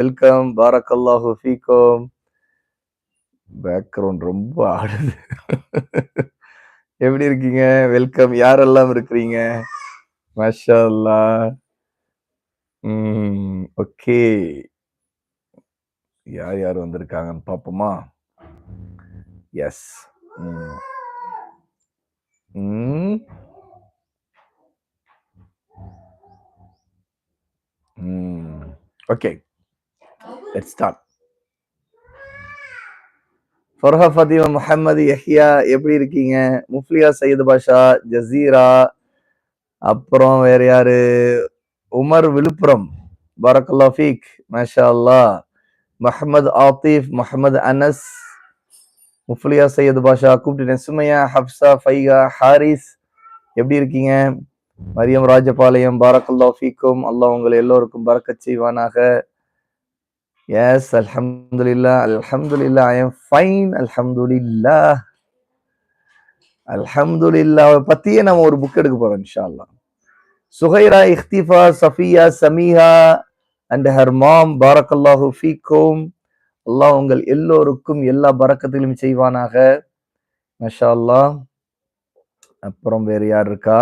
Welcome பாரக்கல்லாஹு ஃபீகோம் background ரொம்ப ஆடுது. எப்படி இருக்கீங்க? வெல்கம் யாரெல்லாம் இருக்கிறீங்க? மாஷா அல்லாஹ் ஓகே. யார் யார் வந்திருக்காங்கன்னு பார்ப்போமா? எஸ் ம். ம். Okay. Let's start Farha Fathima Muhammad Yahya எப்படி இருக்கீங்க? முஃப்லியா சையது பாஷா ஜசீரா. அப்புறம் வேற யாரு? உமர் விழுப்புரம். பரக்கல்லா ஃபீக். மாஷா அல்லா மஹமது ஆத்திஃப் மஹமது அனஸ். முஃப்லியா சையது பாஷா கூப்பிட்டு சுமையா ஹப்சா ஃபைகா ஹாரிஸ். எப்படி இருக்கீங்க? மரியம் ராஜபாளையம் பாரக்கல்லா ஃபீக்கும். அல்லாஹ் உங்களை எல்லோருக்கும் பறக்கச் செய்வானாக. எஸ் அல்ஹம்துலில்லா அல்ஹம்துலில்லா ஐ எம் ஃபைன் அல்ஹம்துலில்லா அல்ஹம்துலில்லாவை பத்தியே நம்ம ஒரு புக் எடுக்க போறோம் இன்ஷா அல்லாஹ் Suhaira Iftifa Safiya Sameeha and her mom பாரக்கல்லாஹு ஃபீக்கும். அல்லாஹ் உங்கள் எல்லோருக்கும் எல்லா பறக்கத்திலும் செய்வானாக. மஷா அல்லாஹ் அப்புறம் வேற யார் இருக்கா?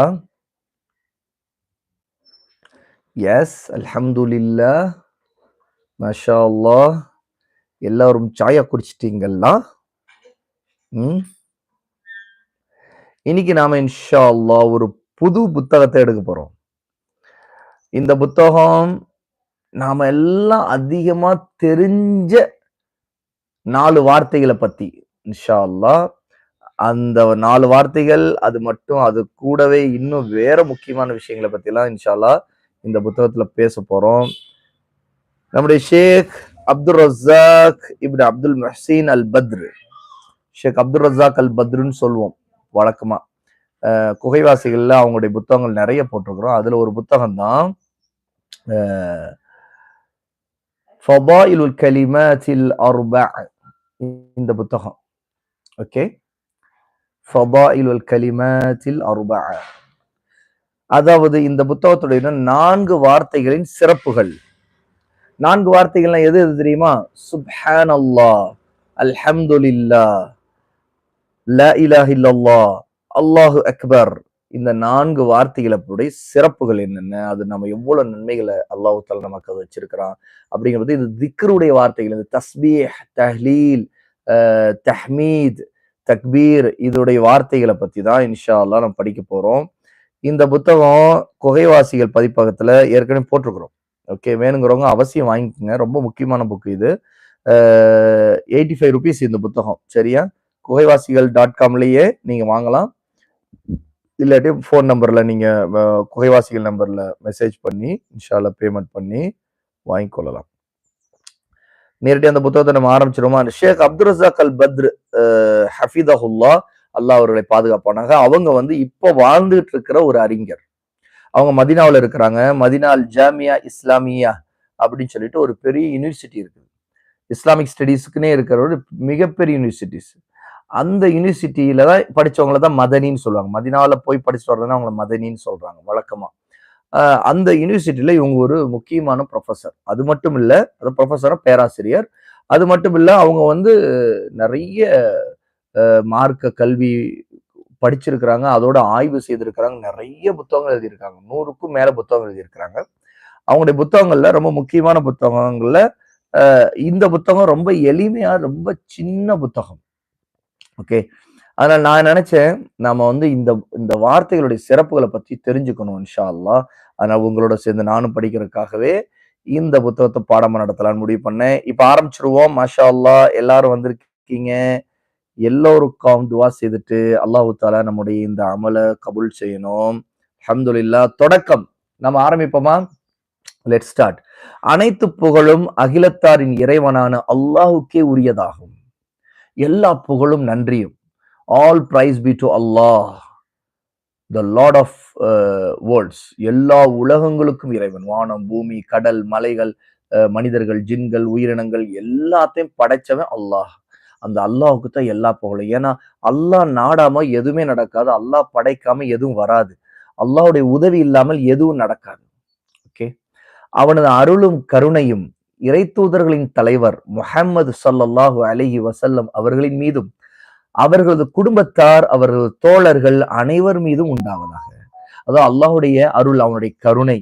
எஸ் அல்ஹம்துலில்லா மஷா அல்லாஹ் எல்லாரும் சாயா குடிச்சிட்டீங்களா ம்? இன்னைக்கு நாம இன்ஷா அல்லாஹ் ஒரு புது புத்தகத்தை எடுக்க போறோம். இந்த புத்தகம் நாம எல்லாம் அதிகமா தெரிஞ்ச நாலு வார்த்தைகளை பத்தி இன்ஷா அல்லாஹ் அந்த நாலு வார்த்தைகள் அது மட்டும் அது கூடவே இன்னும் வேற முக்கியமான விஷயங்களை பத்தி எல்லாம் இந்த புத்தகத்துல பேச போறோம். நம்முடைய ஷேக் அப்துல் ரஸாக் இப்னு Abdul Muhsin al Badr Sheikh Abdul Razak அல் பத்ருன்னு சொல்லுவோம் வழக்கமா குகைவாசிகள்ல அவங்களுடைய புத்தகங்கள் நிறைய போட்டிருக்கிறோம். அதுல ஒரு புத்தகம் தான் ஃபதாயிலுல் கலிமாத்தில் அர்பா இந்த புத்தகம். ஓகே? ஃபதாயிலுல் கலிமாத்தில் அர்பா. அதாவது இந்த புத்தகத்துடைய நான்கு வார்த்தைகளின் சிறப்புகள். நான்கு வார்த்தைகள்லாம் எது எது தெரியுமா? சுப்ஹான் அல்லாஹ் அல்ஹம்துலில்லா ல இலாஹ இல்லல்லாஹ் அல்லாஹு அக்பர். இந்த நான்கு வார்த்தைகளுடைய சிறப்புகள் என்னென்ன? அது நம்ம எவ்வளவு நன்மைகளை அல்லாஹு தால நமக்கு அது வச்சிருக்கிறான். அப்படிங்கிறது இது திக்ருடைய வார்த்தைகள் இந்த தஸ்பீஹ் தஹ்லீல் அஹ், தஹ்மீத் தக்பீர் இதோடைய வார்த்தைகளை பத்தி தான் இன்ஷா அல்லாஹ் நம்ம படிக்க போறோம். இந்த புத்தகம் குகைவாசிகள் பதிப்பகத்துல ஏற்கனவே போட்டிருக்கிறோம். ஓகே வேணுங்கிறவங்க அவசியம் வாங்கிக்கோங்க. ரொம்ப முக்கியமான புக்கு இது. எயிட்டி ஃபைவ் ருபீஸ் இந்த புத்தகம். சரியா? குகைவாசிகள் டாட் காம்லேயே நீங்கள் வாங்கலாம். இல்லாட்டி ஃபோன் நம்பரில் நீங்கள் குகைவாசிகள் நம்பரில் மெசேஜ் பண்ணி இன்ஷால்லா பேமெண்ட் பண்ணி வாங்கிக்கொள்ளலாம். நேரடி அந்த புத்தகத்தை நம்ம ஆரம்பிச்சிருமா Sheikh Abdul Razzaq Al Badr ஹஃபிதஹுல்லா அல்லாஹ் அவர்களை பாதுகாப்பானாங்க அவங்க வந்து இப்போ வாழ்ந்துட்டு இருக்கிற ஒரு அறிஞர். அவங்க மதினாவில் இருக்கிறாங்க. மதினால் ஜாமியா இஸ்லாமியா அப்படின்னு சொல்லிட்டு ஒரு பெரிய யூனிவர்சிட்டி இருக்குது. இஸ்லாமிக் ஸ்டடீஸுக்குன்னே இருக்கிற ஒரு மிகப்பெரிய யூனிவர்சிட்டிஸ் அந்த யூனிவர்சிட்டியில தான் படித்தவங்கள தான் மதனின்னு சொல்லுவாங்க. மதினாவில் போய் படிச்சுட்டு வர்றதுனா அவங்கள மதனின்னு சொல்கிறாங்க வழக்கமாக அந்த யூனிவர்சிட்டியில் இவங்க ஒரு முக்கியமான ப்ரொஃபஸர் அது மட்டும் இல்லை அது ப்ரொஃபஸரும் பேராசிரியர். அது மட்டும் இல்லை அவங்க வந்து நிறைய மார்க்க கல்வி படிச்சிருக்கிறாங்க அதோட ஆய்வு செய்திருக்கிறாங்க நிறைய புத்தகங்கள் எழுதியிருக்காங்க. நூறுக்கும் மேல புத்தகங்கள் எழுதியிருக்கிறாங்க. அவங்களுடைய புத்தகங்கள்ல ரொம்ப முக்கியமான புத்தகங்கள்ல இந்த புத்தகம் ரொம்ப எளிமையா ரொம்ப சின்ன புத்தகம். ஓகே? அதனால நான் நினைச்சேன் நாம வந்து இந்த இந்த வார்த்தைகளுடைய சிறப்புகளை பத்தி தெரிஞ்சுக்கணும் இன்ஷா அல்லாஹ் அதனால உங்களோட சேர்ந்து நானும் படிக்கிறதுக்காகவே இந்த புத்தகத்தை பாடமா நடத்தலாம்னு முடிவு பண்ணேன். இப்ப ஆரம்பிச்சிருவோம். மாஷா அல்லா எல்லாரும் வந்திருக்கீங்க. எல்லோருக்கும் துவா செய்துட்டு அல்லாஹு தாலா நம்முடைய இந்த அமலை கபுல் செய்யணும். அஹமதுல்லா தொடக்கம். நம்ம ஆரம்பிப்போமா? லெட் ஸ்டார்ட் அனைத்து புகழும் அகிலத்தாரின் இறைவனான அல்லாஹுக்கே உரியதாகும். எல்லா புகழும் நன்றியும். All praise be to Allah the lord of worlds எல்லா உலகங்களுக்கும் இறைவன். வானம் பூமி கடல் மலைகள் அஹ், மனிதர்கள் ஜின்கள் உயிரினங்கள் எல்லாத்தையும் படைச்சவன் அல்லாஹ். அந்த அல்லாவுக்கு தான் எல்லா புகழும். ஏன்னா அல்லாஹ் நாடாம எதுவுமே நடக்காது. அல்லாஹ் படைக்காம எதுவும் வராது. அல்லாவுடைய உதவி இல்லாமல் எதுவும் நடக்காது. ஓகே? அவனது அருளும் கருணையும் இறை தூதர்களின் தலைவர் முஹம்மது சல்லல்லாஹு அலஹி வசல்லம் அவர்களின் மீதும் அவர்களது குடும்பத்தார் அவர்களது தோழர்கள் அனைவர் மீதும் உண்டாவதாக. அதாவது அல்லாஹ்வுடைய அருள் அவனுடைய கருணை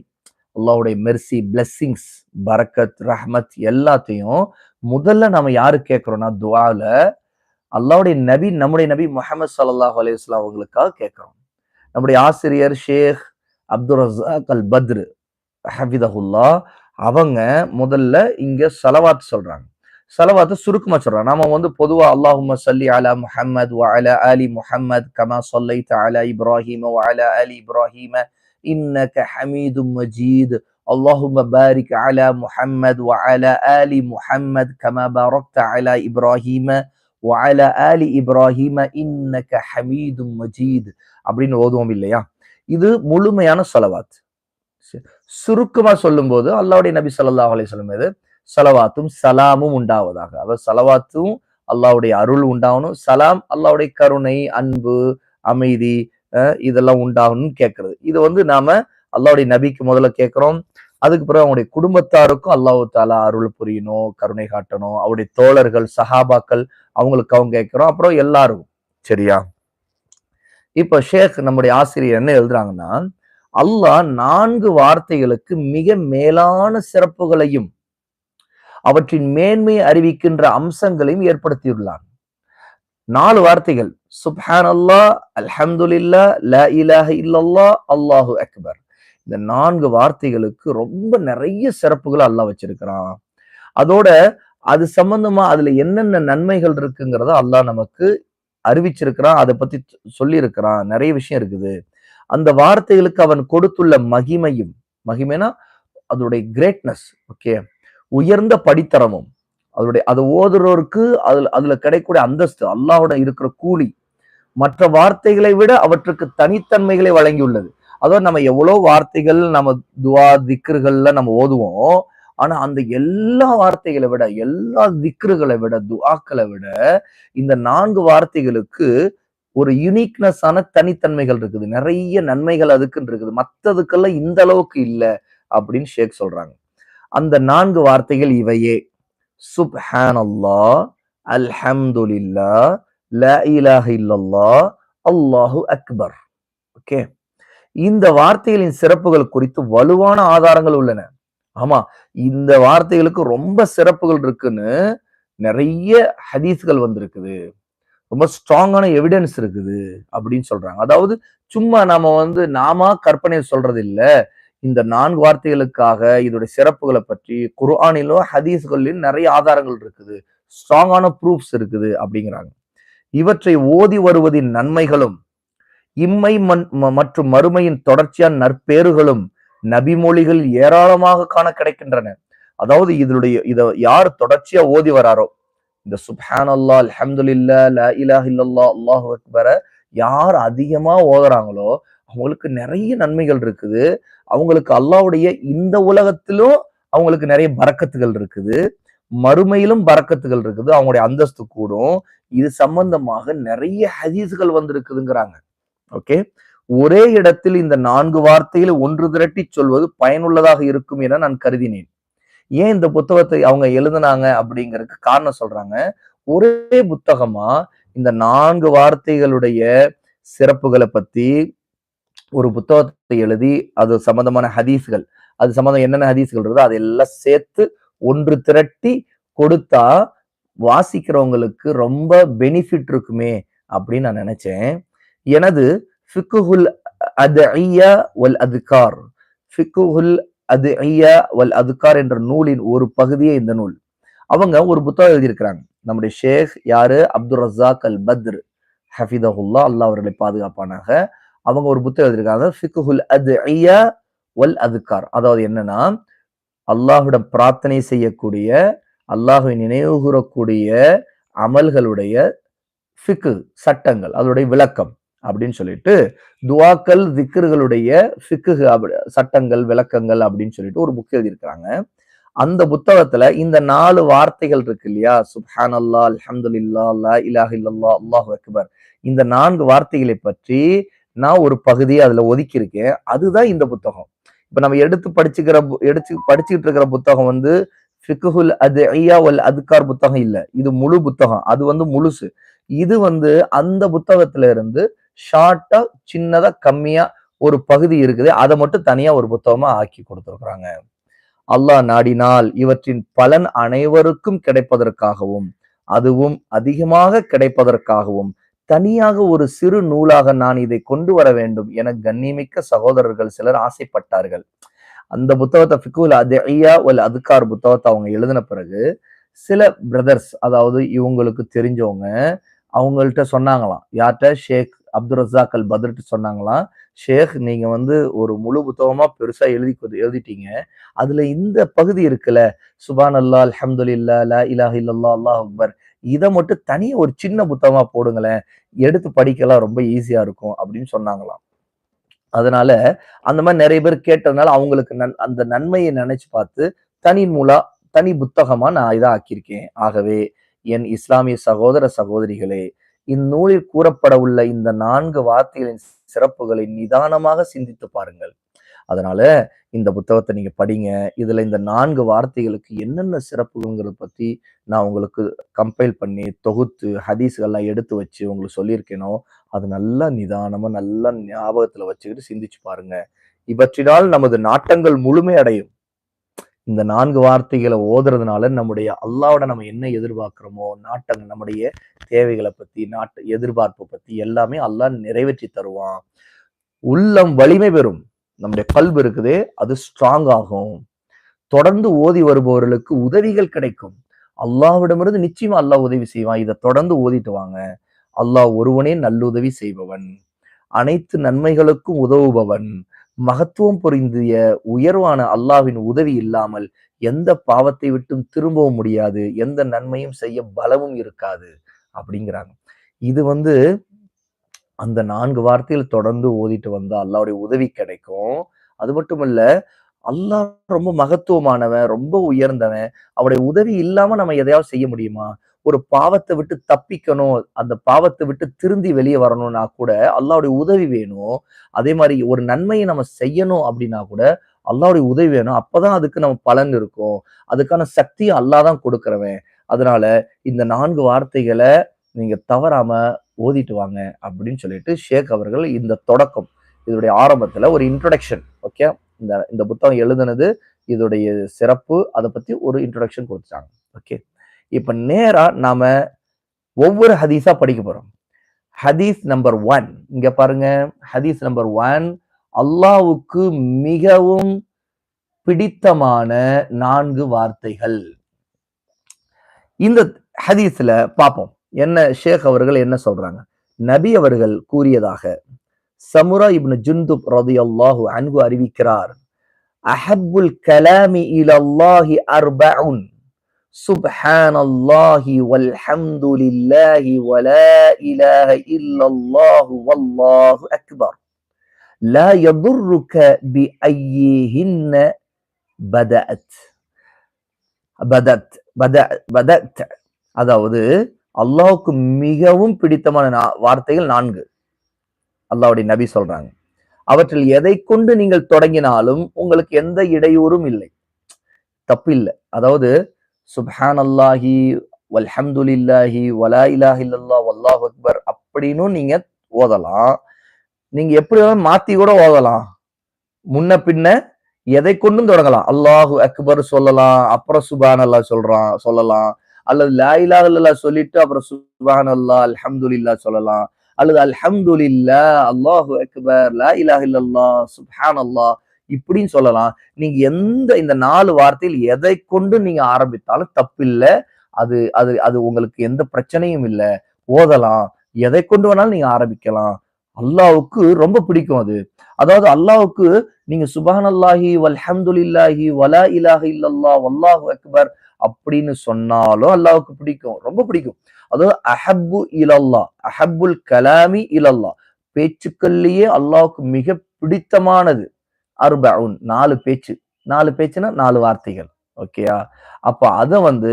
அல்லாஹ்வுடைய மெர்சி பிளெஸ்ஸிங்ஸ் பரக்கத் ரஹ்மத் எல்லாத்தையும் முதல்ல நம்ம யாரு கேட்கிறோம்னா துவால அல்லாவுடைய நபி நம்முடைய நபி முகமது சல்லாஹ் அலைஹி அவங்களுக்காக கேட்கிறோம். நம்முடைய ஆசிரியர் Sheikh Abdul Razzaq Al Badr ஹஃபிதஹுல்லா அவங்க முதல்ல இங்க சலவாத் சொல்றாங்க. சலவாத்து சுருக்கமா சொல்றாங்க. நாம வந்து பொதுவா அல்லாஹும் சல்லி அலா முஹம்மத் வ அலா ஆலி முஹம்மத் கமா சொல்லை அலா இப்ராஹிம வ அலா ஆலி இன்னக ஹமீது மஜீத். اللهم بارك على محمد وعلى آل محمد كما باركت على إبراهيم وعلى آل إبراهيم إنك حميد مجيد அப்படின்னு ஓதுவோம் இல்லையா இது முழுமையான சலவாத் சுருக்கமா சொல்லும்போது அல்லாஹ்வுடைய நபி ஸல்லல்லாஹு அலைஹி வஸல்லம் மீது சலவாத்தும் சலாமும் உண்டாவதாக அவர் சலவாத்தும் அல்லாஹ்வுடைய அருள் உண்டாகணும் சலாம் அல்லாஹ்வுடைய கருணை அன்பு அமைதி அஹ் இதெல்லாம் உண்டாகணும்னு கேட்கறது இது வந்து நாம அல்லாவுடைய நபிக்கு முதல்ல கேட்கிறோம். அதுக்கு பிறகு அவங்களுடைய குடும்பத்தாருக்கும் அல்லாஹு தாலா அருள் புரியணும் கருணை காட்டணும். அவருடைய தோழர்கள் சஹாபாக்கள் அவங்களுக்கு அவங்க கேட்கிறோம். அப்புறம் எல்லாருக்கும் சரியா? இப்ப ஷேக் நம்முடைய ஆசிரியர் என்ன எழுதுறாங்கன்னா அல்லாஹ் நான்கு வார்த்தைகளுக்கு மிக மேலான சிறப்புகளையும் அவற்றின் மேன்மை அறிவிக்கின்ற அம்சங்களையும் ஏற்படுத்தியுள்ளான். நாலு வார்த்தைகள். சுப்ஹான் அல்லா அல்ஹம்துல்லா ல இலாஹ இல்லல்லா அல்லாஹு அக்பர். இந்த நான்கு வார்த்தைகளுக்கு ரொம்ப நிறைய சிறப்புகளை அல்லாஹ் வச்சிருக்கிறான். அதோட அது சம்பந்தமா அதுல என்னென்ன நன்மைகள் இருக்குங்கிறத அல்லாஹ் நமக்கு அறிவிச்சிருக்கிறான் அதை பத்தி சொல்லி இருக்கிறான் நிறைய விஷயம் இருக்குது. அந்த வார்த்தைகளுக்கு அவன் கொடுத்துள்ள மகிமையும் மகிமைனா அதோடைய கிரேட்னஸ் ஓகே உயர்ந்த படித்தரமும் அதோடைய அதை ஓதுறோருக்கு அதுல அதுல கிடைக்கக்கூடிய அந்தஸ்து அல்லாஹோட இருக்கிற கூலி மற்ற வார்த்தைகளை விட அவற்றுக்கு தனித்தன்மைகளை வழங்கியுள்ளது. அதாவது நம்ம எவ்வளோ வார்த்தைகள் நம்ம துவா திக்ருகள்ல நம்ம ஓதுவோம் ஆனா அந்த எல்லா வார்த்தைகளை விட எல்லா திக்ருகளை விட துவாக்களை விட இந்த நான்கு வார்த்தைகளுக்கு ஒரு யுனிக்னஸான தனித்தன்மைகள் இருக்குது. நிறைய நன்மைகள் அதுக்குன்னு இருக்குது. மற்றதுக்கெல்லாம் இந்த அளவுக்கு இல்லை அப்படின்னு ஷேக் சொல்றாங்க. அந்த நான்கு வார்த்தைகள் இவையே. சுப்ஹான் அல்லா அல்ஹம்துல்லா ல இலாஹ இல்லல்லா அல்லாஹு அக்பர். ஓகே? இந்த வார்த்தைகளின் சிறப்புகள் குறித்து வலுவான ஆதாரங்கள் உள்ளன. ஆமா இந்த வார்த்தைகளுக்கு ரொம்ப சிறப்புகள் இருக்குன்னு நிறைய ஹதீஸ்கள் வந்திருக்குது. ரொம்ப ஸ்ட்ராங்கான எவிடன்ஸ் இருக்குது அப்படின்னு சொல்றாங்க. அதாவது சும்மா நாம வந்து நாம கற்பனை சொல்றது இல்ல இந்த நான்கு வார்த்தைகளுக்காக இதோட சிறப்புகளை பற்றி குர்ஆனிலும் ஹதீஸ்களிலும் நிறைய ஆதாரங்கள் இருக்குது. ஸ்ட்ராங்கான ப்ரூஃப்ஸ் இருக்குது அப்படிங்கிறாங்க. இவற்றை ஓதி வருவதின் நன்மைகளும் இம்மை மற்றும் மறுமையின் தொடர்ச்சியான நற்பேறுகளும் நபிமொழிகள் ஏராளமாக காண கிடைக்கின்றன. அதாவது இதனுடைய இத யார் தொடர்ச்சியா ஓதி வராரோ? இந்த சுப்ஹான் அல்லா அலமதுல்லா ல இலாஹ இல்லல்லா அல்லாஹு அக்பர யார் அதிகமா ஓதுறாங்களோ அவங்களுக்கு நிறைய நன்மைகள் இருக்குது. அவங்களுக்கு அல்லாவுடைய இந்த உலகத்திலும் அவங்களுக்கு நிறைய பறக்கத்துகள் இருக்குது. மறுமையிலும் பறக்கத்துகள் இருக்குது. அவங்களுடைய அந்தஸ்து கூடும். இது சம்பந்தமாக நிறைய ஹதீஸ்கள் வந்திருக்குதுங்கிறாங்க. ஓகே? ஒரே இடத்தில் இந்த நான்கு வார்த்தையில ஒன்று திரட்டி சொல்வது பயனுள்ளதாக இருக்கும் என நான் கருதினேன். ஏன் இந்த புத்தகத்தை அவங்க எழுதுனாங்க அப்படிங்கறதுக்கு காரணம் சொல்றாங்க. ஒரே புத்தகமா இந்த நான்கு வார்த்தைகளுடைய சிறப்புகளை பத்தி ஒரு புத்தகத்தை எழுதி அது சம்பந்தமான ஹதீஸ்கள் அது சம்பந்தம் என்னென்ன ஹதீஸ்கள் இருக்குதோ அதெல்லாம் சேர்த்து ஒன்று திரட்டி கொடுத்தா வாசிக்கிறவங்களுக்கு ரொம்ப பெனிஃபிட் இருக்குமே அப்படின்னு நான் நினைச்சேன். எனது ஃபிக்குஹுல் அத்இயா வல் அதுகார். ஃபிக்குஹுல் ஐயா வல் அதுகார் என்ற நூலின் ஒரு பகுதியே இந்த நூல். அவங்க ஒரு புத்தகம் எழுதியிருக்கிறாங்க. நம்முடைய ஷேக் யாரு? Abdul Razzaq Al Badr. ஹஃபிதஹுல்லா அல்லா அவர்களை பாதுகாப்பானாக. அவங்க ஒரு புத்தகம் எழுதியிருக்காங்க. ஃபிக்குஹுல் அத்இயா வல் அதுகார். அதாவது என்னன்னா அல்லாஹ்விடம் பிரார்த்தனை செய்யக்கூடிய அல்லாஹை நினைவு கூறக்கூடிய அமல்களுடைய ஃபிக்கு சட்டங்கள் அதனுடைய விளக்கம். அப்படின்னு சொல்லிட்டு துவாக்கள் திக்கர்களுடைய ஃபிக்கு சட்டங்கள் விளக்கங்கள் அப்படின்னு சொல்லிட்டு ஒரு புக் எழுதியிருக்கிறாங்க. அந்த புத்தகத்துல இந்த நாலு வார்த்தைகள் இருக்கு இல்லையா? சுஹான் அல்லா அலமதுல்லா அல்லா இலாஹ் இல்லல்லா அல்லாஹ் அக்பர். இந்த நான்கு வார்த்தைகளை பற்றி நான் ஒரு பகுதியை அதுல ஒதுக்கி இருக்கேன் அதுதான் இந்த புத்தகம். இப்ப நம்ம எடுத்து படிச்சுக்கிற எடுத்து படிச்சுக்கிட்டு இருக்கிற புத்தகம் வந்து ஃபிக்குஹுல் அது ஐயா வல் அதுக்கார் புத்தகம் இல்லை. இது முழு புத்தகம். அது வந்து முழுசு. இது வந்து அந்த புத்தகத்துல இருந்து ஷார்ட்டா சின்னதா கம்மியா ஒரு பகுதி இருக்குது. அதை மட்டும் தனியா ஒரு புத்தகமா ஆக்கி கொடுத்திருக்கிறாங்க. அல்லாஹ் நாடினால் இவற்றின் பலன் அனைவருக்கும் கிடைப்பதற்காகவும் அதுவும் அதிகமாக கிடைப்பதற்காகவும் தனியாக ஒரு சிறு நூலாக நான் இதை கொண்டு வர வேண்டும் என கண்ணிமிக்க சகோதரர்கள் சிலர் ஆசைப்பட்டார்கள். அந்த புத்தகத்தை ஃபிகுல் அதியா ஒல் அதுக்கார் புத்தகத்தை அவங்க எழுதின பிறகு சில பிரதர்ஸ் அதாவது இவங்களுக்கு தெரிஞ்சவங்க அவங்கள்ட்ட சொன்னாங்களாம் யார்கிட்ட ஷேக் அப்துல் ரசாக் அல் பத்ர்ட்டு சொன்னாங்களாம். ஷேக் நீங்க வந்து ஒரு முழு புத்தகமா பெருசா எழுதி எழுதிட்டீங்க. அதுல இந்த பகுதி இருக்குல்ல சுபான் அல்லா அல்ஹம்துலில்லா லா இலாஹ இல்லல்லா அல்லாஹ் அக்பர். இதை மட்டும் தனியா ஒரு சின்ன புத்தகமா போடுங்களேன். எடுத்து படிக்கலாம் ரொம்ப ஈஸியா இருக்கும் அப்படின்னு சொன்னாங்களாம். அதனால அந்த மாதிரி நிறைய பேர் கேட்டதுனால அவங்களுக்கு நன் அந்த நன்மையை நினைச்சு பார்த்து தனி மூலா தனி புத்தகமா நான் இதை ஆக்கியிருக்கேன். ஆகவே என் இஸ்லாமிய சகோதர சகோதரிகளே இந்நூலில் கூறப்பட உள்ள இந்த நான்கு வார்த்தைகளின் சிறப்புகளை நிதானமாக சிந்தித்து பாருங்கள். அதனால இந்த புத்தகத்தை நீங்க படிங்க. இதுல இந்த நான்கு வார்த்தைகளுக்கு என்னென்ன சிறப்புங்கிறத பத்தி நான் உங்களுக்கு கம்பைல் பண்ணி தொகுத்து ஹதீஸ்கள்லாம் எடுத்து வச்சு உங்களுக்கு சொல்லியிருக்கேனோ அது நல்லா நிதானமா நல்லா ஞாபகத்துல வச்சுக்கிட்டு சிந்திச்சு பாருங்க. இவற்றினால் நமது நாட்டங்கள் முழுமை அடையும். இந்த நான்கு வார்த்தைகளை ஓதுறதுனால நம்முடைய அல்லாவோட நம்ம என்ன எதிர்பார்க்கிறோமோ நாட்டங்கள் நம்முடைய தேவைகளை பத்தி நாட்டு எதிர்பார்ப்பு பத்தி எல்லாமே அல்லாஹ் நிறைவேற்றி தருவான். உள்ளம் வலிமை பெறும். நம்முடைய கல்வி இருக்குதே அது ஸ்ட்ராங் ஆகும். தொடர்ந்து ஓதி வருபவர்களுக்கு உதவிகள் கிடைக்கும். அல்லாவிடமிருந்து நிச்சயமா அல்லாஹ் உதவி செய்வான். இதை தொடர்ந்து ஓதிட்டு வாங்க. அல்லாஹ் ஒருவனே நல்லுதவி செய்பவன். அனைத்து நன்மைகளுக்கும் உதவுபவன். மகத்துவம் பொருந்திய உயர்வான அல்லாஹ்வின் உதவி இல்லாமல் எந்த பாவத்தை விட்டும் திரும்பவும் முடியாது. எந்த நன்மையும் செய்ய பலமும் இருக்காது அப்படிங்கிறாங்க. இது வந்து அந்த நான்கு வார்த்தையில் தொடர்ந்து ஓதிட்டு வந்தா அல்லாவுடைய உதவி கிடைக்கும். அது மட்டும் இல்ல அல்லாஹ் ரொம்ப மகத்துவமானவன் ரொம்ப உயர்ந்தவன். அவருடைய உதவி இல்லாம நம்ம எதையாவது செய்ய முடியுமா? ஒரு பாவத்தை விட்டு தப்பிக்கணும் அந்த பாவத்தை விட்டு திருந்தி வெளியே வரணும்னா கூட அல்லாவுடைய உதவி வேணும். அதே மாதிரி ஒரு நன்மையை நம்ம செய்யணும் அப்படின்னா கூட அல்லாவுடைய உதவி வேணும். அப்பதான் அதுக்கு நம்ம பலன் இருக்கும். அதுக்கான சக்தியை அல்லா தான் கொடுக்குறவன். அதனால இந்த நான்கு வார்த்தைகளை நீங்க தவறாம ஓதிட்டு வாங்க அப்படின்னு சொல்லிட்டு ஷேக் அவர்கள் இந்த தொடக்கம் இதோடைய ஆரம்பத்துல ஒரு இன்ட்ரொடக்ஷன் ஓகே இந்த இந்த புத்தகம் எழுதுனது இதோடைய சிறப்பு அதை பத்தி ஒரு இன்ட்ரொடக்ஷன் கொடுத்துட்டாங்க ஓகே இப்ப நேரா நாம ஒவ்வொரு ஹதீஸா படிக்க போறோம். ஹதீஸ் நம்பர் ஒன் இங்க பாருங்க. ஹதீஸ் நம்பர் ஒன் அல்லாவுக்கு மிகவும் பிடித்தமான நான்கு வார்த்தைகள். இந்த ஹதீஸ்ல பார்ப்போம் என்ன ஷேக் அவர்கள் என்ன சொல்றாங்க? நபி அவர்கள் கூறியதாக சமுரா இப்னு ஜுந்துப் ரதியல்லாஹு அன்கு அறிவிக்கிறார். அஹப்புல் கலாமி இலல்லாஹி அர்பஉன் சுப்ஹானல்லாஹி வல்ஹம்துலில்லாஹி வலா இலாஹ இல்லல்லாஹு வல்லாஹு அக்பர் லா யதுர்ருக பிஐயிஹின்ன பதஅத் பதத் பத பதத் அதாவது அல்லாஹ்வுக்கு மிகவும் பிடித்தமான நா- வார்த்தைகள் நான்கு. அல்லாஹ்வுடைய நபி சொல்றாங்க. அவற்றில் எதை கொண்டு நீங்கள் தொடங்கினாலும் உங்களுக்கு எந்த இடையூறும் இல்லை. தப்பு இல்லை அதாவது சுப்ஹான் அல்லாஹி வல்ஹம்துலில்லாஹி வலா இலாஹ் இல்லல்லா வல்லாஹ் அக்பர் அப்படின்னும் நீங்க ஓதலாம். நீங்க எப்படி வேணாலும் மாத்தி கூட ஓதலாம். முன்ன பின்ன எதை கொண்டும் தொடங்கலாம். அல்லாஹு அக்பர் சொல்லலாம் அப்புறம் சுபான் அல்லா சொல்றான் சொல்லலாம். அல்லது லா இலாஹ இல்லல்லா சொல்லிட்டு அப்புறம் சுபான் அல்லா அல்ஹம்துலில்லா சொல்லலாம். அல்லது அல்ஹம்துலில்லா அல்லாஹு அக்பர் லா இலாஹ் இல்லல்லா சுப்ஹான் அல்லாஹ் இப்படின்னு சொல்லலாம். நீங்க எந்த இந்த நாலு வார்த்தையில் எதை கொண்டு நீங்க ஆரம்பித்தாலும் தப்பில்லை. அது அது அது உங்களுக்கு எந்த பிரச்சனையும் இல்லை. ஓதலாம். எதை கொண்டு வேணாலும் நீங்க ஆரம்பிக்கலாம். அல்லாவுக்கு ரொம்ப பிடிக்கும் அது. அதாவது அல்லாவுக்கு நீங்க சுபஹன் அல்லாஹி வல்ஹம்துலில்லாஹி வலா இலாஹ இல்லல்லா வல்லாஹு அக்பர் அப்படின்னு சொன்னாலும் அல்லாவுக்கு பிடிக்கும். ரொம்ப பிடிக்கும். அதாவது அஹப்பு இலல்லா அஹப்புல் கலாமி இலல்லா பேச்சுக்கள்லயே அல்லாவுக்கு மிக பிடித்தமானது. அர்பவுன் நாலு பேச்சு. நாலு பேச்சுன்னா நாலு வார்த்தைகள். ஓகேயா அப்போ அத வந்து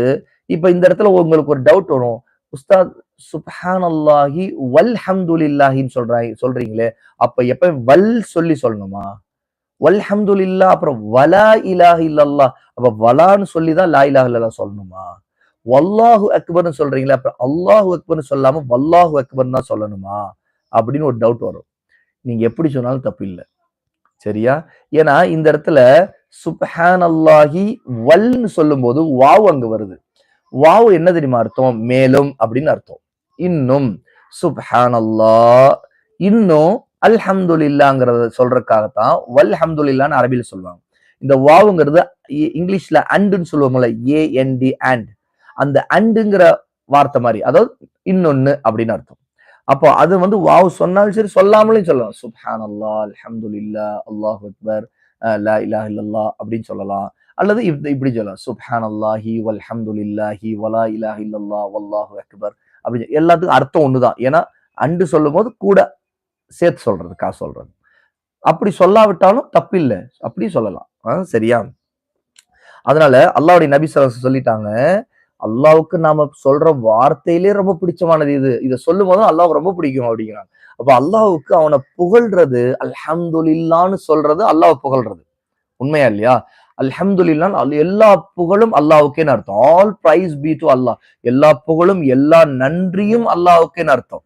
இப்போ இந்த இடத்துல உங்களுக்கு ஒரு டவுட் வரும். உஸ்தாத் சுப்ஹான் அல்லாஹி வல் ஹம்துலில்லாஹின்னு சொல்றாங்க சொல்றீங்களே அப்ப எப்ப வல் சொல்லி சொல்லணுமா? வல் வல்ஹம்துலில்லா அப்புறம் வலா இலாஹ் இல்லல்லா அப்ப வலான்னு சொல்லி தான் லா இலாஹ் இல்லல்லா சொல்லணுமா? வல்லாஹு அக்பர்னு சொல்றீங்களே அப்புறம் அல்லாஹு அக்பர்னு சொல்லாம வல்லாஹு அக்பர்னு தான் சொல்லணுமா? அப்படின்னு ஒரு டவுட் வரும். நீங்க எப்படி சொன்னாலும் தப்பு இல்லை. சரியா? ஏன்னா இந்த இடத்துல சுப்ஹான் அல்லாஹி வல்னு சொல்லும்போது வாவ் அங்க வருது. வாவ் என்ன தெரியுமா அர்த்தம்? மேலும் அப்படின்னு அர்த்தம். இன்னும் சுப்ஹான் அல்லா இன்னும் அல்ஹம்துலில்லாங்கிறத சொல்றதுக்காகத்தான் வல் ஹம்துலில்லான்னு அரபியில் சொல்லுவாங்க. இந்த வாவுங்கிறது இங்கிலீஷ்ல அண்டுன்னு சொல்லுவாங்கல்ல ஏஎன்டி அண்ட். அந்த அண்டுங்கிற வார்த்தை மாதிரி அதாவது இன்னொன்னு அப்படின்னு அர்த்தம். அப்போ அது வந்து வாவ் சொன்னாலும் சரி சொல்லாமலும் சொல்லலாம். சுப்ஹான் அல்லா அலமதுல்லா அல்லாஹ் அக்பர் அஹ் லா இலாஹ இல்லல்லா அப்படின்னு சொல்லலாம். அல்லது இப்படி சொல்லலாம். சுப்ஹான் அல்லாஹி வல்ஹம்துல்லாஹி வலா இலாஹ இல்லல்லா வல்லாஹு அக்பர் அப்படின்னு எல்லாத்துக்கும் அர்த்தம் ஒண்ணுதான். ஏன்னா அண்டு சொல்லும் போது கூட சேர்த்து சொல்றது கா சொல்றது. அப்படி சொல்லாவிட்டாலும் தப்பில்லை. அப்படி சொல்லலாம். சரியா? அதனால அல்லாவுடைய நபி சொல்லிட்டாங்க அல்லாவுக்கு நாம சொல்ற வார்த்தையிலே ரொம்ப பிடிச்சமானது இது. இதை சொல்லும் போதும் அல்லாஹ் ரொம்ப பிடிக்கும் அப்படிங்கிறாங்க. அப்ப அல்லாவுக்கு அவனை புகழ்றது அல்ஹம்துலில்லான்னு சொல்றது அல்லாஹ் புகழ்றது. உண்மையா இல்லையா? அல்ஹம்துலில்லாஹ் அல் எல்லா புகழும் அல்லாஹ்வுக்கேன்னு அர்த்தம். All praise be to Allah எல்லா புகழும் எல்லா நன்றியும் அல்லாவுக்கேன்னு அர்த்தம்.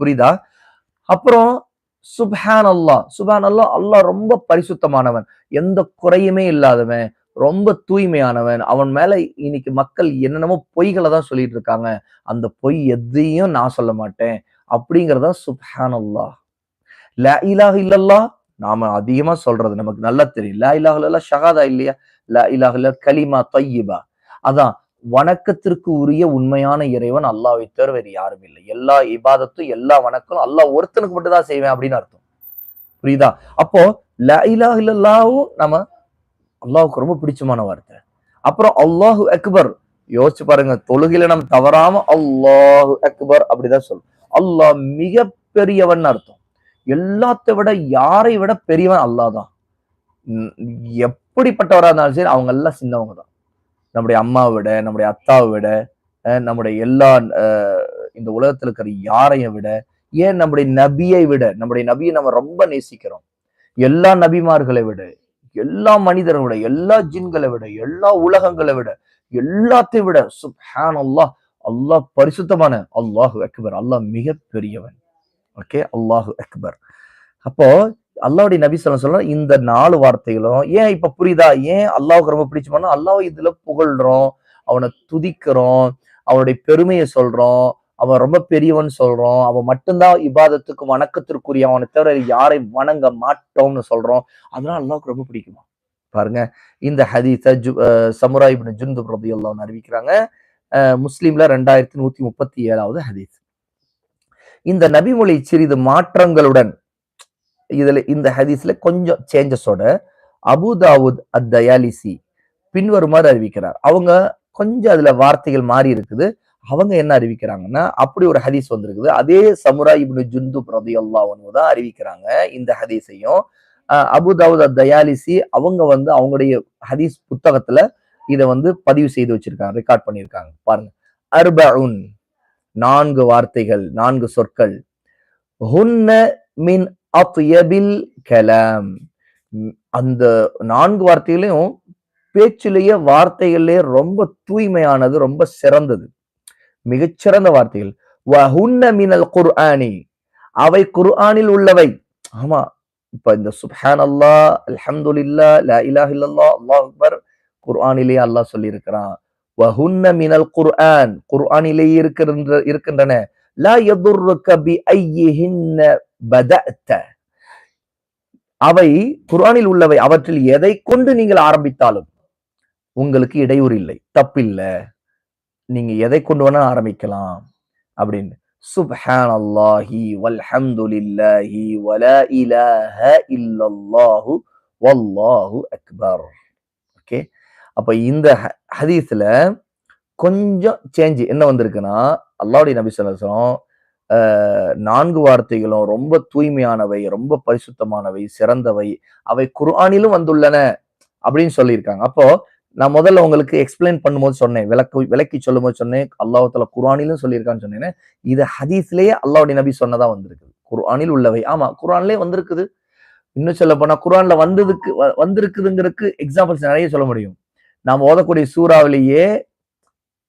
புரியுதா? அப்புறம் சுப்ஹான் அல்லாஹ் சுப்ஹான் அல்லாஹ் அல்லாஹ் ரொம்ப பரிசுத்தமானவன். எந்த குறையுமே இல்லாதவன். ரொம்ப தூய்மையானவன். அவன் மேல இன்னைக்கு மக்கள் என்னென்னமோ பொய்களை தான் சொல்லிட்டு இருக்காங்க. அந்த பொய் எதையும் நான் சொல்ல மாட்டேன். அப்படிங்கிறதா சுப்ஹானல்லா. ல லா இலாஹ இல்லல்லாஹ் நாம அதிகமா சொல்றது நமக்கு நல்லா தெரியும். லா இலாக இல்லல்லா ஷஹாதா இல்லையா? லா இலாக இல்ல கலிமா தொய்யிபா அதான் வணக்கத்திற்கு உரிய உண்மையான இறைவன் அல்லாவை தவிர வேறு யாரும் இல்லை. எல்லா இபாதத்தும் எல்லா வணக்கம் அல்லாஹ் ஒருத்தனுக்கு மட்டும் தான் செய்வேன் அப்படின்னு அர்த்தம். புரியுதா? அப்போ லா இலாக இல்லல்லாவும் நம்ம அல்லாஹுக்கு ரொம்ப பிடிச்சமான வார்த்தை. அப்புறம் அல்லாஹு அக்பர். யோசிச்சு பாருங்க தொழுகையில நம்ம தவறாம அல்லாஹு அக்பர் அப்படிதான் சொல்லும் அல்லாஹ் மிக பெரியவன் அர்த்தம். எல்லாத்தை விட யாரை விட பெரியவன் அல்லாஹ் தான். எப்படிப்பட்டவராக எப்படிப்பட்டவரா இருந்தாலும் சரி அவங்க எல்லாம் சின்னவங்க தான். நம்முடைய அம்மாவை விட நம்முடைய அத்தாவை விட நம்முடைய எல்லா இந்த உலகத்துல இருக்கிற யாரையும் விட ஏன் நம்முடைய நபியை விட நம்முடைய நபியை நம்ம ரொம்ப நேசிக்கிறோம். எல்லா நபிமார்களை விட எல்லா மனிதரை விட எல்லா ஜின்களை விட எல்லா உலகங்களை விட எல்லாத்தையும் விட சுப்ஹான் அல்லாஹ் அல்லாஹ் பரிசுத்தமான அல்லாஹு அக்பர் அல்லாஹ் மிக பெரியவன் ஓகே? அல்லாஹு அக்பர். அப்போ அல்லாவுடைய நபி சொல்ல சொல்ல இந்த நாலு வார்த்தைகளும் ஏன் இப்ப புரியுதா? ஏன் அல்லாவுக்கு ரொம்ப பிடிச்சமான அல்லாஹ் இதுல புகழ்றோம் அவனை துதிக்கிறோம் அவனுடைய பெருமையை சொல்றோம் அவன் ரொம்ப பெரியவன் சொல்றோம். அவன் மட்டும்தான் இபாதத்துக்கு வணக்கத்திற்குரிய அவனை தவிர யாரை வணங்க மாட்டோம்னு சொல்றோம். அதனால அல்லாவுக்கு ரொம்ப பிடிக்குமா? பாருங்க. இந்த ஹதீஸ ஜு அஹ் சமுரா இப்னு ஜுந்துப் ரலியல்லாஹு அறிவிக்கிறாங்க. முஸ்லீம்ல ரெண்டாயிரத்தி நூத்தி முப்பத்தி ஏழாவது ஹதீஸ். இந்த நபிமொழி சிறிது மாற்றங்களுடன் இதுல இந்த ஹதீஸ்ல கொஞ்சம் சேஞ்சஸோட அபுதாவுத் அத் தயாலிசி பின்வருமாறு அறிவிக்கிறார். அவங்க கொஞ்சம் அதுல வார்த்தைகள் மாறி இருக்குது. அவங்க என்ன அறிவிக்கிறாங்கன்னா அப்படி ஒரு ஹதீஸ் வந்திருக்குது. அதே சமுரா இப்னு ஜுந்து பிரதி அல்லாஹ் தான் அறிவிக்கிறாங்க இந்த ஹதீஸையும். அபு அபுதாவுத் தயாலிசி அவங்க வந்து அவங்களுடைய ஹதீஸ் புத்தகத்துல இதை வந்து பதிவு செய்து வச்சிருக்காங்க ரெக்கார்ட் பண்ணியிருக்காங்க. பாருங்க. அர்பஉன் நான்கு வார்த்தைகள் நான்கு சொற்கள். ஹுன்ன மின் அத்யபில் கலாம். அந்த நான்கு வார்த்தைகளையும் பேச்சிலேயே வார்த்தைகள்லேயே ரொம்ப தூய்மையானது ரொம்ப சிறந்தது. மிகச்சிறந்த வார்த்தைகள். வஹுன்ன மினல் குர்ஆனி. அவை குர்ஆனில் உள்ளவை. ஆமா. இப்ப இந்த சுப்ஹான் அல்லா அல்ஹம்துலில்லாஹ் லா அல்லாஹ் அக்பர் குர்ஆனிலேயே அல்லாஹ் சொல்லி இருக்கிறான் வஹுன்ன மினல் குர்ஆன் குர்ஆனிலேயே இருக்கின்ற இருக்கின்றன. லா யதுர்ருக பி ஐயிஹின்ன பதஅத அவை குர்ஆனில் உள்ளவை. அவற்றில் எதை கொண்டு நீங்கள் ஆரம்பித்தாலும் உங்களுக்கு இடையூறு இல்லை. தப்பில்லை. நீங்க எதை கொண்டு வேணா ஆரம்பிக்கலாம் அப்படின்னு. சுப்ஹான் அல்லாஹி வல்ஹம்துலில்லாஹி வலா இலாஹ இல்லல்லாஹு வல்லாஹு அக்பர். ஓகே? அப்ப இந்த ஹ- ஹதீஸ்ல கொஞ்சம் சேஞ்ச் என்ன வந்திருக்குன்னா அல்லாவுடைய நபி சொல்லம் நான்கு வார்த்தைகளும் ரொம்ப தூய்மையானவை ரொம்ப பரிசுத்தமானவை சிறந்தவை அவை குர்ஆனிலும் வந்துள்ளன அப்படின்னு சொல்லியிருக்காங்க. அப்போ நான் முதல்ல உங்களுக்கு எக்ஸ்பிளைன் பண்ணும்போது சொன்னேன். விளக்கு விளக்கி சொல்லும்போது சொன்னேன். அல்லாஹால குர்ஆனிலும் சொல்லியிருக்கான்னு சொன்னேன். இது ஹதீஸ்லயே அல்லாவுடைய நபி சொன்னதா வந்திருக்குது. குர்ஆனில் உள்ளவை. ஆமா குரான்லேயே வந்திருக்குது. இன்னும் சொல்ல போனா குரான்ல வந்ததுக்கு வ- வந்திருக்குதுங்கிறதுக்கு எக்ஸாம்பிள்ஸ் நிறைய சொல்ல முடியும். நாம் ஓதக்கூடிய சூறாவிலேயே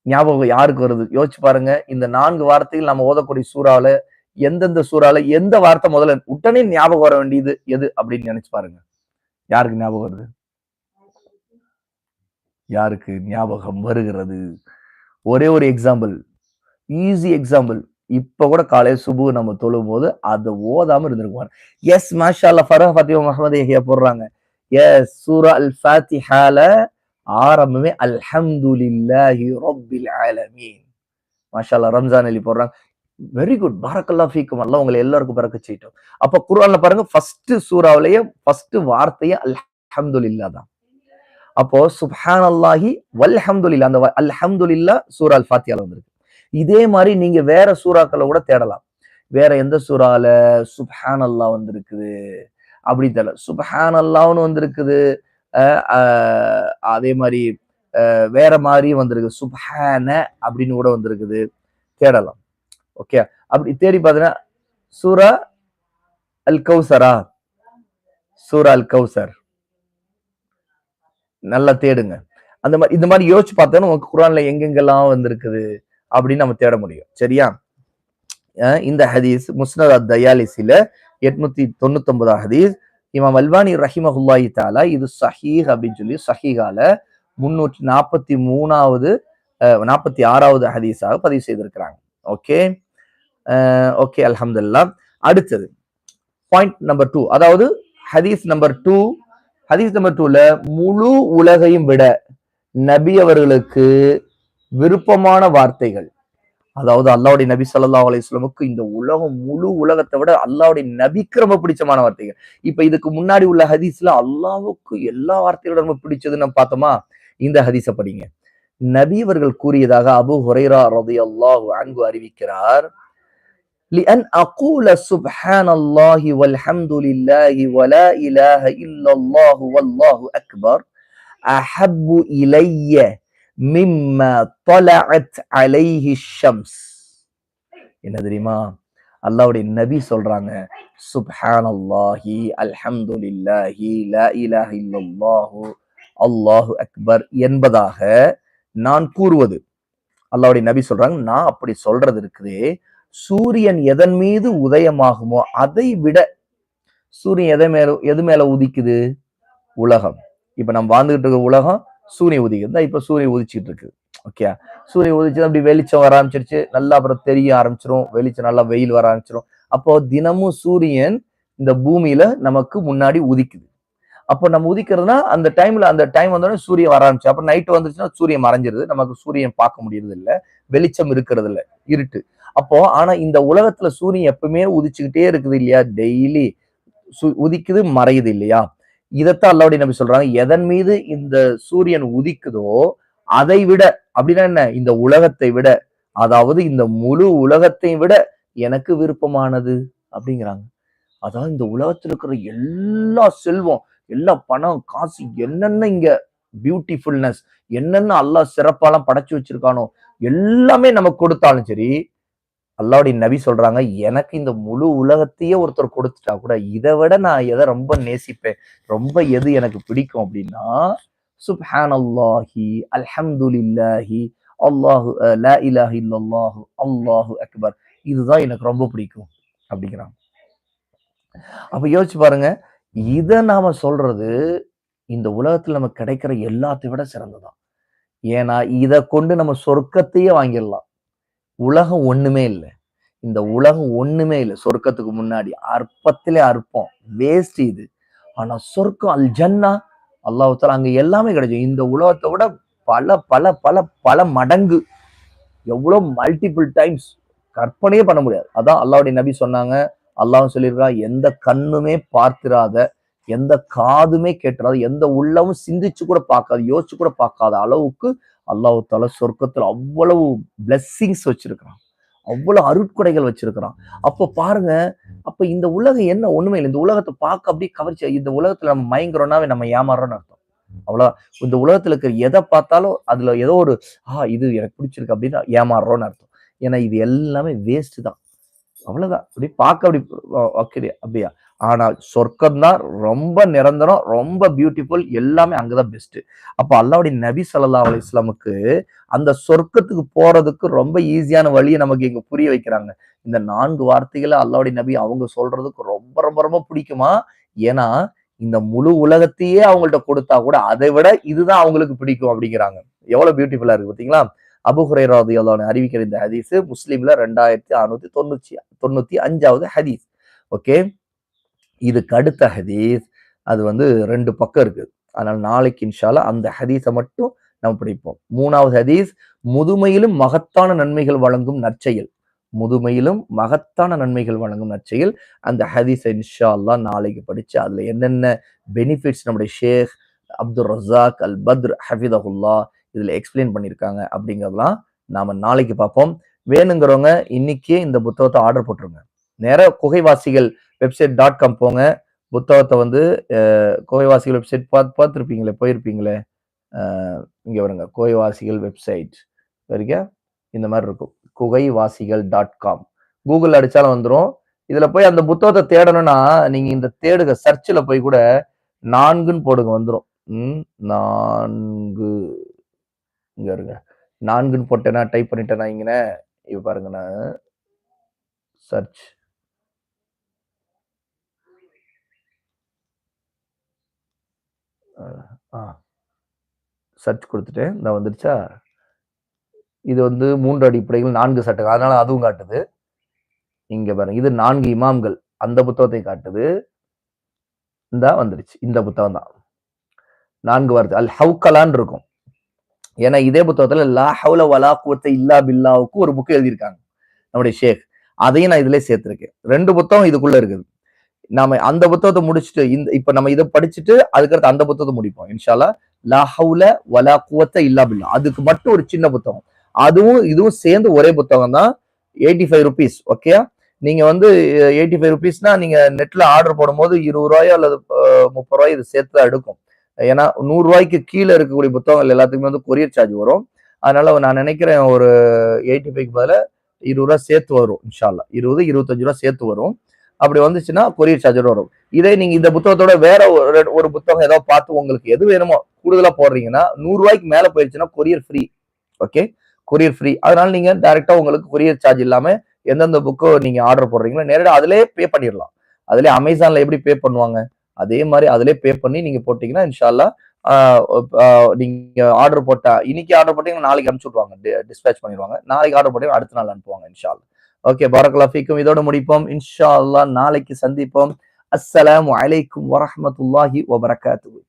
ஞாபகம் யாருக்கு வருது? யோசிச்சு பாருங்க. இந்த நான்கு வார்த்தைகள் நம்ம ஓதக்கூடிய சூறாவில எந்தெந்த சூறால எந்த வார்த்தை முதல்ல உடனே ஞாபகம் வர வேண்டியது எது அப்படின்னு நினைச்சு பாருங்க. யாருக்கு ஞாபகம் வருது? யாருக்கு ஞாபகம் வருகிறது? ஒரே ஒரு எக்ஸாம்பிள் ஈஸி எக்ஸாம்பிள் இப்போ கூட காலையில் சுபு நம்ம தொழும் போது அதை ஓதாமல் இருந்திருக்குவாங்க எஸ் மாஷா அல்லா ஃபரஹ் ஃபாத்திமா முகமது ஏஹியா போடுறாங்க. எஸ் சூரா அல் ஃபாத்திஹால ஆரம்பமே அல்ஹம்துலில்லாஹி ரப்பில் ஆலமீன். மாஷா அல்லா ரம்ஜான் அலி போடுறாங்க. Very good பாரக்கல்லா ஃபீக்கும். அல்லாஹ் உங்களை எல்லாருக்கும் பறக்க செய்யட்டும். அப்போ குரான்ல பாருங்க ஃபர்ஸ்ட் சூறாவிலேயே ஃபர்ஸ்ட் வார்த்தையே அல்ஹம்துலில்லா தான். அப்போ சுப்ஹானல்லாஹி வல்ஹம்துலில்லா அந்த அல்ஹம்துல்லா அல்ஹம்துலில்லா சூரா அல் ஃபாத்தியால வந்திருக்கு. இதே மாதிரி நீங்க வேற சூறாக்களை கூட தேடலாம். வேற எந்த சூறால? சுப்ஹான் அல்லா வந்திருக்குது. அப்படி தெரியல சுப்ஹான் அல்லாஹ்னு வந்திருக்குது அஹ் அதே மாதிரி அஹ் வேற மாதிரி வந்திருக்கு. சுப்ஹான அப்படின்னு கூட வந்திருக்குது. தேடலாம். ஓகே? அப்படி தேடி பார்த்தீங்கன்னா சூரா அல் கௌசரா சூரா அல் கௌசர் நல்லா தேடுங்க. அந்த மாதிரி இந்த மாதிரி யோசிச்சு பார்த்தோன்னா உங்களுக்கு குரான்ல எங்கெங்கெல்லாம் வந்திருக்குது அப்படின்னு நம்ம தேட முடியும். சரியா? இந்த ஹதீஸ் முஸ்னத் அத் தயாலிசில எட்நூத்தி தொண்ணூத்தி ஒன்பதாம் ஹதீஸ். இமாம் அல்வானி ரஹிமஹுல்லாஹி தாலா இது சஹீஹ் அப்படின்னு சொல்லி சஹீஹால முன்னூற்றி நாற்பத்தி மூணாவது நாற்பத்தி ஆறாவது ஹதீஸாக பதிவு செய்திருக்கிறாங்க. ஓகே? ஓகே அலமதுல்லா அடுத்தது பாயிண்ட் நம்பர் டூ அதாவது ஹதீஸ் நம்பர் டூ ஹதீஸ் நம்பர் டூல முழு உலகையும் விட நபி அவர்களுக்கு விருப்பமான வார்த்தைகள். அதாவது அல்லாவுடைய நபி சல்லா அலிஸ்லமுக்கு இந்த உலகம் முழு உலகத்தை விட அல்லாவுடைய நபிக்கு ரொம்ப பிடிச்சமான வார்த்தைகள். இப்ப இதுக்கு முன்னாடி உள்ள ஹதீஸ்ல அல்லாவுக்கு எல்லா வார்த்தைகளும் ரொம்ப பிடிச்சதுன்னு நம்ம பார்த்தோமா? இந்த ஹதீஸை படிங்க. நபி அவர்கள் கூறியதாக அபு ஹுரைரா அல்லாஹ் அங்கு அறிவிக்கிறார் لأن أقول سبحان الله والحمد لله ولا إله إلا الله والله أكبر أحب إلي مما طلعت عليه الشمس என்ன தெரியுமா அல்லாஹ்வுடைய நபி சொல்றாங்க சுப்ஹான் அல்லாஹி அல்ஹம்துலில்லாஹி லா இலாஹ இல்லல்லாஹு அல்லாஹு அக்பர் என்பதாக நான் கூறுவது அல்லாஹ்வுடைய நபி சொல்றாங்க நான் அப்படி சொல்றது இருக்குதே சூரியன் எதன் மீது உதயமாகுமோ அதை விட சூரியன் எதை மேல எது மேல உதிக்குது? உலகம். இப்ப நம்ம வாழ்ந்துகிட்டு இருக்க உலகம் சூரியன் உதிக்குது. இப்ப சூரியன் உதிச்சிட்டு இருக்கு. ஓகே சூரியன் உதிச்சு அப்படி வெளிச்சம் வர ஆரம்பிச்சிருச்சு. நல்லா அப்புறம் தெரிய ஆரம்பிச்சிரும். வெளிச்சம் நல்லா வெயில் வர ஆரம்பிச்சிரும். அப்போ தினமும் சூரியன் இந்த பூமியில நமக்கு முன்னாடி உதிக்குது. அப்போ நம்ம உதிக்கிறதுனா அந்த டைம்ல அந்த டைம் வந்தோடனே சூரியன் வர ஆரம்பிச்சு. அப்போ நைட்டு வந்துருச்சுன்னா சூரியன் மறைஞ்சிருது. நமக்கு சூரியன் பார்க்க முடியறது இல்லை வெளிச்சம் இருக்கிறது இல்லை இருட்டு. அப்போ ஆனா இந்த உலகத்துல சூரியன் எப்பவுமே உதிச்சுக்கிட்டே இருக்குது இல்லையா? டெய்லி உதிக்குது மறையுது இல்லையா? இதைத்தான் அல்லாவுடைய நம்பி சொல்றாங்க எதன் மீது இந்த சூரியன் உதிக்குதோ அதை விட அப்படின்னா என்ன? இந்த உலகத்தை விட அதாவது இந்த முழு உலகத்தை விட எனக்கு விருப்பமானது அப்படிங்கிறாங்க. அதாவது இந்த உலகத்தில் இருக்கிற எல்லா செல்வம் எல்லா பணம் காசு என்னென்ன இங்க பியூட்டிஃபுல்னஸ் என்னென்ன அல்லா சிறப்பாலாம் படைச்சு வச்சிருக்கானோ எல்லாமே நமக்கு கொடுத்தாலும் சரி அல்லாவுடைய நபி சொல்றாங்க எனக்கு இந்த முழு உலகத்தையே ஒருத்தர் கொடுத்துட்டா கூட இதை விட நான் எதை ரொம்ப நேசிப்பேன் ரொம்ப எது எனக்கு பிடிக்கும் அப்படின்னா சுப்ஹான் அல்லாஹி அல்ஹம்துலில்லாஹி அல்லாஹு லா இலாஹ இல்லல்லாஹு அல்லாஹு அக்பர் இதுதான் எனக்கு ரொம்ப பிடிக்கும் அப்படிங்கிறாங்க. அப்ப யோசிச்சு பாருங்க இதை நாம சொல்றது இந்த உலகத்துல நமக்கு கிடைக்கிற எல்லாத்தையும் விட சிறந்ததான் ஏன்னா இதை கொண்டு நம்ம சொர்க்கத்தையே வாங்கிடலாம். உலகம் ஒண்ணுமே இல்லை. இந்த உலகம் ஒண்ணுமே இல்லை. சொர்க்கத்துக்கு முன்னாடி அற்பத்திலே அற்பம். வேஸ்ட் இது. ஆனா சொர்க்கம் அல் ஜன்னா அல்லாஹால அங்க எல்லாமே கிடைக்கும். இந்த உலகத்தை விட பல பல பல பல மடங்கு எவ்வளவு மல்டிபிள் டைம்ஸ் கற்பனையே பண்ண முடியாது. அதான் அல்லாவுடைய நபி சொன்னாங்க. அல்லாவும் சொல்லியிருக்கா எந்த கண்ணுமே பார்த்திராத எந்த காதுமே கேட்டுறாது எந்த உள்ளமும் சிந்திச்சு கூட பார்க்காது யோசிச்சு கூட பார்க்காத அளவுக்கு அல்லாஹு தால அவ்வளவு பிளெஸ்ஸிங்ஸ் வச்சிருக்கிறான். அவ்வளவு அருட்கொடைகள் வச்சிருக்கிறான். அப்போ பாருங்க அப்ப இந்த உலகம் என்ன? ஒண்ணுமே இல்லை. இந்த உலகத்தை பார்க்க அப்படியே கவர்ச்சி இந்த உலகத்துல நம்ம மயங்குறோம்னாவே நம்ம ஏமாறுறோம்னு அர்த்தம். அவ்வளோ இந்த உலகத்துல இருக்கிற எதை பார்த்தாலும் அதுல ஏதோ ஒரு ஆ இது எனக்கு பிடிச்சிருக்கு அப்படின்னு ஏமாறுறோம்னு அர்த்தம். ஏன்னா இது எல்லாமே வேஸ்ட் தான். அவ்வளவுதான். அப்படி பார்க்க அப்படி அப்படியா? ஆனால் சொர்க்கம் தான் ரொம்ப நிரந்தரம் ரொம்ப பியூட்டிஃபுல் எல்லாமே அங்கதான் பெஸ்ட் அப்போ அல்லாவுடைய நபி சல்லா அலி இஸ்லாமுக்கு அந்த சொர்க்கத்துக்கு போறதுக்கு ரொம்ப ஈஸியான வழியை நமக்கு இங்க புரிய வைக்கிறாங்க. இந்த நான்கு வார்த்தைகளை அல்லாவுடைய நபி அவங்க சொல்றதுக்கு ரொம்ப ரொம்ப ரொம்ப பிடிக்குமா? ஏன்னா இந்த முழு உலகத்தையே அவங்கள்ட்ட கொடுத்தா கூட அதை விட இதுதான் அவங்களுக்கு பிடிக்கும் அப்படிங்கிறாங்க. எவ்வளவு பியூட்டிஃபுல்லா இருக்கு பாத்தீங்களா அபு ஹுரைராது அறிவிக்கிற இந்த ஹதீஸ் முஸ்லீம்ல ரெண்டாயிரத்தி அறுநூத்தி தொண்ணூத்தி தொண்ணூத்தி அஞ்சாவது ஹதீஸ். ஓகே? இதுக்கு அடுத்த ஹதீஸ். அது வந்து ரெண்டு பக்கம் இருக்குது அதனால் நாளைக்கு இன்ஷாலா அந்த ஹதீஸை மட்டும் நம்ம படிப்போம். மூணாவது ஹதீஸ் முதுமையிலும் மகத்தான நன்மைகள் வழங்கும் நற்செயல். முதுமையிலும் மகத்தான நன்மைகள் வழங்கும் நற்செயல். அந்த ஹதீஸை இன்ஷா நாளைக்கு படிச்சு அதுல என்னென்ன பெனிஃபிட்ஸ் நம்முடைய Sheikh Abdul Razzaq Al Badr ஹஃபிதகுல்லா இதுல எக்ஸ்பிளைன் பண்ணியிருக்காங்க அப்படிங்கிறதெல்லாம் நாம நாளைக்கு பார்ப்போம். வேணுங்கிறவங்க இன்னைக்கே இந்த புத்தகத்தை ஆர்டர் போட்டுருங்க. நேராக குகைவாசிகள் வெப்சைட் டாட் காம் போங்க. புத்தகத்தை வந்து குகைவாசிகள் வெப்சைட் பார்த்து பார்த்துருப்பீங்களே போயிருப்பீங்களே இங்கே வருங்க. குகைவாசிகள் வெப்சைட் வரைக்கும் இந்த மாதிரி இருக்கும். குகைவாசிகள் டாட் காம் கூகுள் அடித்தாலும் வந்துடும் இதில் போய் அந்த புத்தகத்தை தேடணும்னா நீங்கள் இந்த தேடுக சர்ச்சில் போய் கூட நான்குன்னு போடுங்க வந்துடும் ம், நான்கு. இங்கே இருங்க நான்குன்னு போட்டேன்னா டைப் பண்ணிட்டேன்னா இங்கே இப்போ பாருங்க நான். சர்ச் ஆ சர்ச் கொடுத்துட்டேன் இந்த வந்துருச்சா? இது வந்து மூன்று அடிப்படைகள் நான்கு சட்டங்கள். அதனால அதுவும் காட்டுது. இங்க பாருங்க இது நான்கு இமாம்கள். அந்த புத்தகத்தை காட்டுது. இந்த வந்துருச்சு. இந்த புத்தகம் தான். நான்கு வார்த்தை. அல் ஹவுக்கலான் இருக்கும். ஏன்னா இதே புத்தகத்துல லா ஹவுல வலா குவத்தை இல்லா பில்லாவுக்கு ஒரு புக் எழுதியிருக்காங்க. நம்முடைய ஷேக். அதையும் நான் இதுல சேர்த்திருக்கேன். ரெண்டு புத்தகம் இதுக்குள்ள இருக்குது. நாம அந்த புத்தகத்தை முடிச்சுட்டு இந்த இப்ப நம்ம இதை படிச்சுட்டு அதுக்கடுத்து அந்த புத்தகத்தை முடிப்போம். இன்ஷால்லா லா ஹவுல வலா குவத்தை இல்லா பில்லா. அதுக்கு மட்டும் ஒரு சின்ன புத்தகம். அதுவும் இதுவும் சேர்ந்து ஒரே புத்தகம் தான். எயிட்டி ஃபைவ் ருபீஸ் ஓகே நீங்க வந்து எயிட்டி ஃபைவ் ருபீஸ்னா நீங்க நெட்ல ஆர்டர் போடும்போது இருபது ரூபாயோ அல்லது முப்பது ரூபாய் இது சேர்த்து தான் எடுக்கும். ஏன்னா நூறு ரூபாய்க்கு கீழே இருக்கக்கூடிய புத்தகங்கள் எல்லாத்துக்குமே வந்து கொரியர் சார்ஜ் வரும். அதனால நான் நினைக்கிறேன் ஒரு எயிட்டி ஃபைவ் பதில இருபது ரூபா சேர்த்து வரும் இன்ஷால்லா இருபது இருபத்தஞ்சு ரூபா சேர்த்து வரும். அப்படி வந்துச்சுன்னா கொரியர் சார்ஜர் வரும். இதே நீங்க இந்த புத்தகத்தோட வேற ஒரு ஒரு புத்தகம் ஏதோ பார்த்து உங்களுக்கு எது வேணுமோ கூடுதலா போடுறீங்கன்னா நூறு ரூபாய்க்கு மேல போயிடுச்சுன்னா courier free okay courier free அதனால நீங்க டைரக்டா உங்களுக்கு கொரியர் சார்ஜ் இல்லாம எந்தெந்த புக்கோ நீங்க ஆர்டர் போடுறீங்களோ நேரடியாக அதிலே பே பண்ணிடலாம். அதிலே அமேசான்ல எப்படி பே பண்ணுவாங்க? அதே மாதிரி அதிலே பே பண்ணி நீங்க போட்டீங்கன்னா இன்ஷால்லா நீங்க ஆர்டர் போட்டா இன்னைக்கு ஆர்டர் போட்டீங்கன்னா நாளைக்கு அனுப்பிச்சு விடுவாங்க டிஸ்பேச் பண்ணிடுவாங்க. நாளைக்கு ஆர்டர் போட்டீங்கன்னா அடுத்த நாள் அனுப்புவாங்க இன்ஷால்லா. ஓகே பரக்கலா ஃபீக்கும் இதோட முடிப்போம். இன்ஷா அல்லாஹ் நாளைக்கு சந்திப்போம். அஸ்ஸலாமு அலைக்கும் வரஹ்மத்துல்லாஹி வபரகாத்துஹு.